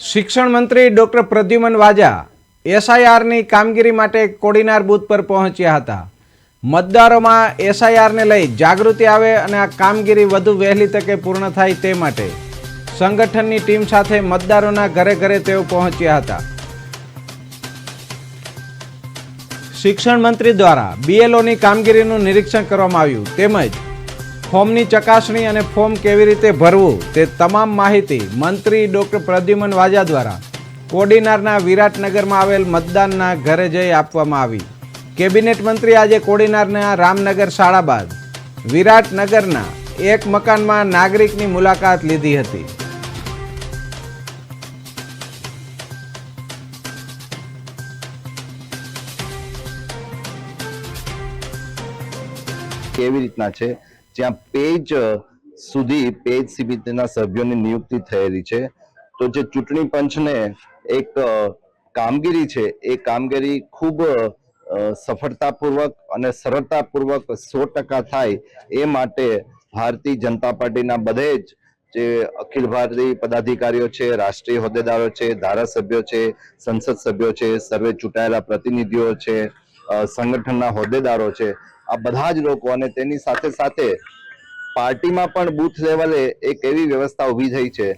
શિક્ષણ મંત્રી ડોક્ટર પ્રદ્યુમન વાજા એસઆઈઆરની કામગીરી માટે કોડીનાર બૂથ પર પહોંચ્યા હતા. મતદારોમાં એસઆઈઆરને લઈ જાગૃતિ આવે અને આ કામગીરી વધુ વહેલી તકે પૂર્ણ થાય તે માટે સંગઠનની ટીમ સાથે મતદારોના ઘરે ઘરે તેઓ પહોંચ્યા હતા. શિક્ષણ મંત્રી દ્વારા બીએલઓની કામગીરીનું નિરીક્ષણ કરવામાં આવ્યું. તેમજ ફોર્મની ચકાસણી અને ફોર્મ કેવી રીતે ભરવું તે તમામ માહિતી મંત્રી ડોક્ટર પ્રદ્યુમન વાજા દ્વારા કોડીનારના વિરાટનગરમાં આવેલ મતદાનના ઘરે જઈ આપવામાં આવી. કેબિનેટ મંત્રી આજે કોડીનારના રામનગર શાળા બાદ વિરાટનગરના એક મકાનમાં નાગરિકની મુલાકાત લીધી હતી. કેવી રીતના છે? જ્યાં પેજ સુધી પેજ સમિતિના સભ્યોની નિયુક્તિ થયેલી છે. તો જે ચૂંટણી પંચને એક કામગીરી છે, એ કામગીરી ખૂબ સફળતાપૂર્વક અને સરળતાપૂર્વક સો ટકા થાય એ માટે ભારતીય જનતા પાર્ટીના બધે જ જે અખિલ ભારતીય પદાધિકારીઓ છે, રાષ્ટ્રીય હોદ્દેદારો છે, ધારાસભ્યો છે, સંસદ સભ્યો છે, સર્વે ચૂંટાયેલા પ્રતિનિધિઓ છે સંગઠનના હોદ્દેદારો છે આ બધા જ લોકો અને તેની સાથે સાથે પાર્ટીમાં પણ બૂથ લેવલે એક એવી વ્યવસ્થા ઊભી થઈ છે.